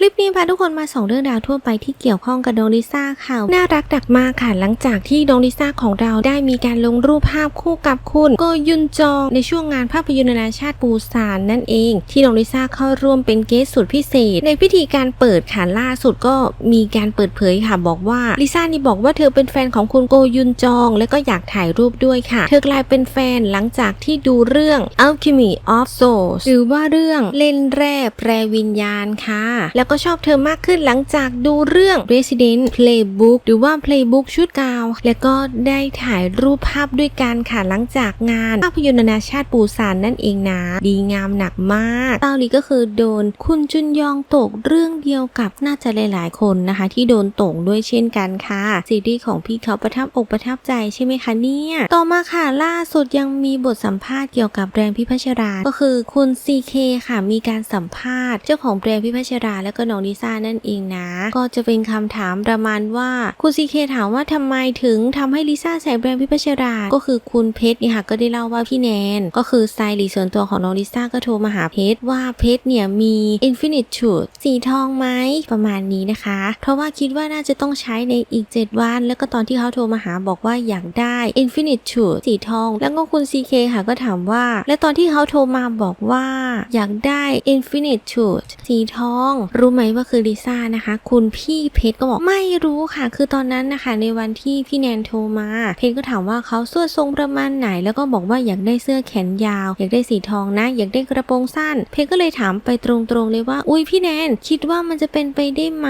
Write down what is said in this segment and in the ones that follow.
คลิปนี้พาทุกคนมาส่องเรื่องราวทั่วไปที่เกี่ยวข้องกับน้องลิซ่าค่ะน่ารักดักมากค่ะหลังจากที่น้องลิซ่าของเราได้มีการลงรูปภาพคู่กับคุณโกยุนจองในช่วงงานภาพยนตร์นานาชาติปูซานนั่นเอง ที่น้องลิซ่าเข้าร่วมเป็นเกสสุดพิเศษ ในพิธีการเปิดค่ะล่าสุดก็มีการเปิดเผยค่ะบอกว่าลิซ่านี่บอกว่าเธอเป็นแฟนของคุณโกยุนจอง และก็อยากถ่ายรูปด้วยค่ะ เธอกลายเป็นแฟนหลังจากที่ดูเรื่อง Alchemy of Souls หรือว่าเรื่องเล่นแร่แปรวิญญาณค่ะแล้วก็ชอบเธอมากขึ้นหลังจากดูเรื่อง Resident Playbook หรือว่า Playbook ชุดกาว แล้วก็ได้ถ่ายรูปภาพด้วยกันค่ะหลังจากงานภาพยนตร์นานาชาติปูซานนั่นเองนะ ดีงามหนักมากเตาหลีก็คือโดนคุณจุนยองตกเรื่องเดียวกับน่าจะหลายๆ คนนะคะ ที่โดนตกด้วยเช่นกันค่ะซีรีส์ของพี่เขาประทับอกประทับใจใช่ไหมคะเนี่ยต่อมาค่ะล่าสุดยังมีบทสัมภาษณ์เกี่ยวกับแบรนด์พิพัชรา ก็คือคุณ CK ค่ะมีการสัมภาษณ์เจ้าของแบรนด์พิพัชราและก็น้องลิซ่านั่นเองนะ ก็จะเป็นคำถามประมาณว่าคุณ CK ถามว่าทำไมถึงทำให้ลิซ่าใส่แบรนด์พิพัชรา ก็คือคุณเพชรนี่ค่ะก็ได้เล่าว่าพี่แนน ก็คือสไตลิสต์ส่วนตัวของน้องลิซ่าก็โทรมาหาเพชรว่าเพชรเนี่ยมี Infinite Shoot สีทองไหมประมาณนี้นะคะ เพราะว่าคิดว่าน่าจะต้องใช้ในอีก 7 วัน แล้วก็ตอนที่เขาโทรมาหาบอกว่าอยากได้ Infinite Shoot สีทอง แล้วก็คุณ CK ค่ะก็ถามว่า แล้วตอนที่เขาโทรมาบอกว่าอยากได้ Infinite Shoot สีทองรูู้ไหมว่าคือลิซ่านะคะ คุณพี่เพชรก็บอกไม่รู้ค่ะ คือตอนนั้นนะคะ ในวันที่พี่แนนโทรมา เพชรก็ถามว่าเขาเสื้อทรงประมาณไหน แล้วก็บอกว่าอยากได้เสื้อแขนยาว อยากได้สีทองนะ อยากได้กระโปรงสั้น เพชรก็เลยถามไปตรงๆเลยว่า อุ้ยพี่แนนคิดว่ามันจะเป็นไปได้ไหม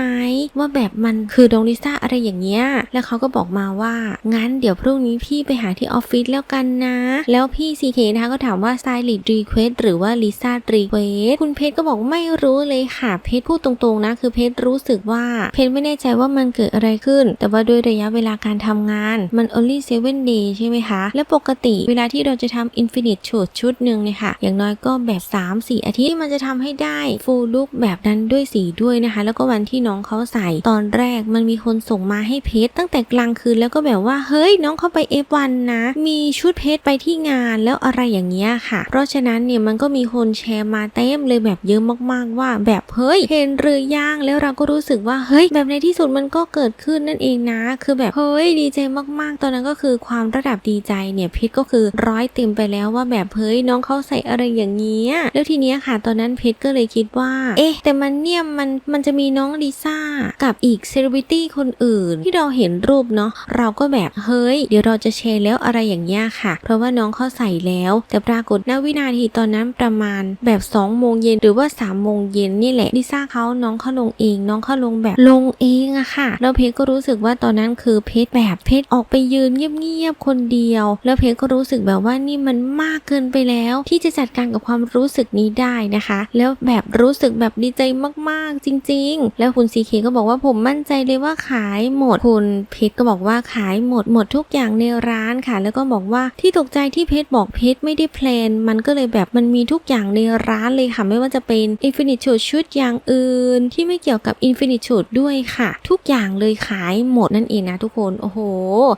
ว่าแบบมันคือดองลิซ่าอะไรอย่างเงี้ย แล้วเขาก็บอกมาว่างั้นเดี๋ยวพรุ่งนี้พี่ไปหาที่ออฟฟิศแล้วกันนะ แล้วพี่ซีเคนะคะก็ถามว่าสไตลิสต์รีเควสหรือว่าลิซ่ารีเควสคุณเพชรก็บอกไม่รู้เลยค่ะเพชรพูดตตรงๆนะคือเพชรรู้สึกว่าเพชรไม่แน่ใจว่ามันเกิดอะไรขึ้น แต่ว่าด้วยระยะเวลาการทำงานมัน only 7 day ใช่ไหมคะ และปกติเวลาที่เราจะทำ infinite shoot ชุดหนึ่งเนี่ยค่ะ อย่างน้อยก็แบบ 3-4 อาทิตย์มันจะทำให้ได้ full look แบบนั้นด้วยสีด้วยนะคะ แล้วก็วันที่น้องเขาใส่ตอนแรกมันมีคนส่งมาให้เพชรตั้งแต่กลางคืนแล้วก็แบบว่าเฮ้ยน้องเขาไป F1 นะ มีชุดเพชรไปที่งานแล้วอะไรอย่างเงี้ยค่ะ เพราะฉะนั้นเนี่ยมันก็มีคนแชร์มาเต็มเลยแบบเยอะมากๆว่า แบบเฮ้ยเห็นหรือยังแล้วเราก็รู้สึกว่าเฮ้ยแบบในที่สุดมันก็เกิดขึ้นนั่นเองนะ คือแบบเฮ้ยดีใจมากๆ ตอนนั้นก็คือความระดับดีใจเนี่ยเพชรก็คือร้อยเต็มไปแล้วว่าแบบเฮ้ยน้องเขาใส่อะไรอย่างเงี้ยแล้วทีเนี้ยค่ะ ตอนนั้นเพชรก็เลยคิดว่า เอ๊ะ แต่มันเนี่ยมันมันจะมีน้องลิซ่ากับอีกเซเลบริตี้คนอื่น ที่เราเห็นรูปเนาะเราก็แบบเฮ้ย เดี๋ยวเราจะแชร์แล้วอะไรอย่างเงี้ยค่ะ เพราะว่าน้องเขาใส่แล้ว แต่ปรากฏณวินาทีตอนนั้นประมาณแบบ2โมงเย็นหรือว่า3โมงเย็นนี่แหละลิซ่าเขาน้องเขาลงเอง น้องเขาลงแบบลงเองอะค่ะ แล้วเพชรก็รู้สึกว่าตอนนั้นคือเพชรแบบเพชรออกไปยืนเงียบๆคนเดียว แล้วเพชรก็รู้สึกแบบว่านี่มันมากเกินไปแล้ว ที่จะจัดการกับความรู้สึกนี้ได้นะคะ แล้วแบบรู้สึกแบบดีใจมากๆจริง ๆ แล้วคุณซีเคก็บอกว่าผมมั่นใจเลยว่าขายหมดคุณเพชรก็บอกว่าขายหมดหมดทุกอย่างในร้านค่ะ แล้วก็บอกว่าที่ตกใจที่เพชรบอกเพชรไม่ได้แพลนมันก็เลยแบบมันมีทุกอย่างในร้านเลยค่ะไม่ว่าจะเป็น Infinite Shoot ชุดอย่างอื่นที่ไม่เกี่ยวกับ Infinite s h o t ด้วยค่ะ ทุกอย่างเลยขายหมดนั่นเองนะทุกคน โอ้โห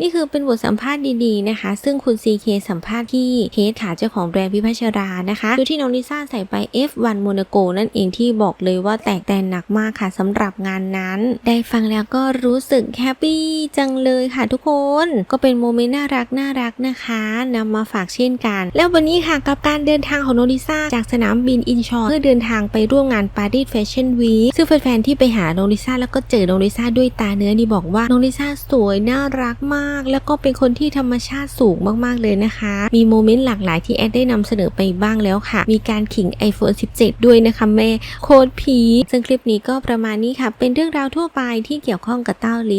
นี่คือเป็นบทสัมภาษณ์ดีๆนะคะ ซึ่งคุณ CK สัมภาษณ์ที่เพจค่ะเจ้าของแบรนด์พิพัชรานะคะชุดที่น้องลิซ่าใส่ไป F1 Monaco นั่นเองที่บอกเลยว่าแตกแตนหนักมากค่ะสำหรับงานนั้น ได้ฟังแล้วก็รู้สึกแฮปปี้จังเลยค่ะทุกคนก็เป็นโมเมนต์น่ารักน่ารักนะคะนำมาฝากเช่นกัน แล้ววันนี้ค่ะกับการเดินทางของโนลิซ่าจากสนามบินอินชอนเพื่อเดินทางไปร่วมงานปารีสแฟชั่นวคซึ่งแฟนๆที่ไปหาน้องลิซ่าแล้วก็เจอน้องลิซ่าด้วยตาเนื้อนี่บอกว่าน้องลิซ่าสวยน่ารักมาก แล้วก็เป็นคนที่ธรรมชาติสูงมากๆเลยนะคะ มีโมเมนต์หลากหลายที่แอดได้นำเสนอไปบ้างแล้วค่ะ มีการขิง iPhone 17 ด้วยนะคะแม่โคตรพีซึ่งคลิปนี้ก็ประมาณนี้ค่ะ เป็นเรื่องราวทั่วไปที่เกี่ยวข้องกับเต้าลิส